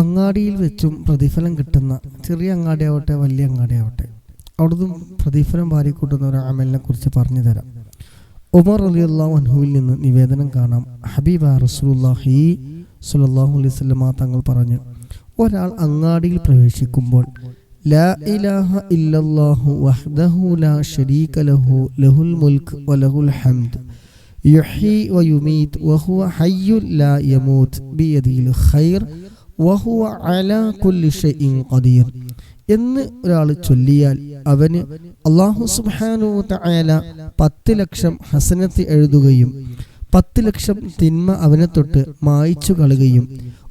അങ്ങാടിയിൽ വെച്ചും പ്രതിഫലം കിട്ടുന്ന ചെറിയ അങ്ങാടിയാവട്ടെ വലിയ അങ്ങാടിയാവട്ടെ. അവിടുന്ന് പ്രതിഫലം വാരിക്കൂട്ടുന്ന ഒരു അമലിനെ കുറിച്ച് പറഞ്ഞു തരാം. ഉമർ അലി അള്ളാഹു അൻഹുവിൽ നിന്ന് നിവേദനം കാണാം. ഹബീബ റസൂലുള്ളാഹി സ്വല്ലല്ലാഹു അലൈഹി വസല്ലമ തങ്ങൾ പറഞ്ഞു ഒരാൾ അങ്ങാടിയിൽ പ്രവേശിക്കുമ്പോൾ ലാ ഇലാഹ ഇല്ലല്ലാഹു വഹ്ദഹു ലാ ലഹു ലഹുൽ വലഹുൽ ഹംദ്. വയുമീത് ലാ ഖൈർ വഹുവ അലാ ഖദീർ എന്ന് ഒരാൾ ചൊല്ലിയാൽ അവന് അള്ളാഹു സുബാനു തആല പത്ത് ലക്ഷം ഹസനത്ത് എഴുതുകയും പത്ത് ലക്ഷം തിന്മ അവനെ തൊട്ട് മായിച്ചു കളുകയും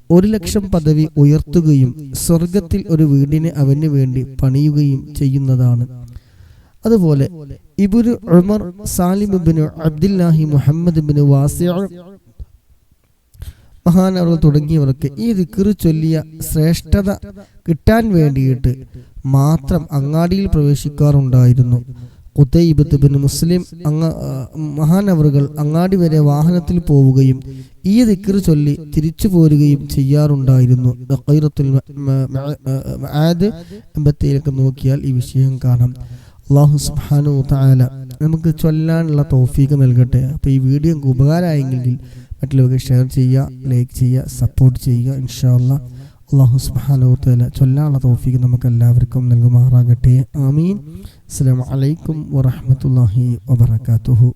ഒരു ലക്ഷം പദവി ഉയർത്തുകയും സ്വർഗത്തിൽ ഒരു വീടിനെ അവന് വേണ്ടി പണിയുകയും ചെയ്യുന്നതാണ്. അതുപോലെ ഇബുരു Umar Salim bin Abdullahi Muhammad bin വാസിയ മഹാനവർ തുടങ്ങിയവർക്ക് ഈ ദിക്കറ് ചൊല്ലിയ ശ്രേഷ്ഠത കിട്ടാൻ വേണ്ടിയിട്ട് മാത്രം അങ്ങാടിയിൽ പ്രവേശിക്കാറുണ്ടായിരുന്നു. കുത്തൈബത്ത് ബിൻ മുസ്ലിം അങ്ങ മഹാനവറുകൾ അങ്ങാടി വരെ വാഹനത്തിൽ പോവുകയും ഈ ദിക്കർ ചൊല്ലി തിരിച്ചു പോരുകയും ചെയ്യാറുണ്ടായിരുന്നു. മആദ് എൺപത്തിയിലൊക്കെ നോക്കിയാൽ ഈ വിഷയം കാണാം. അള്ളാഹു സുബ്ഹാനഹു താല നമുക്ക് ചൊല്ലാനുള്ള തോഫീക്ക് നൽകട്ടെ. അപ്പോൾ ഈ വീഡിയോ ഉപകാരമായെങ്കിൽ മറ്റുള്ളവർക്ക് ഷെയർ ചെയ്യുക ലൈക്ക് ചെയ്യുക സപ്പോർട്ട് ചെയ്യുക ഇൻഷാല്ല അള്ളാഹു സുബ്ഹാനഹു തആല ചൊല്ലാനുള്ള തോഫിക്ക് നമുക്ക് എല്ലാവർക്കും നൽകുമാറാകട്ടെ. ആമീൻ. അസ്സലാമു അലൈക്കും വറഹ്മത്തുള്ളാഹി വബറകാതുഹു.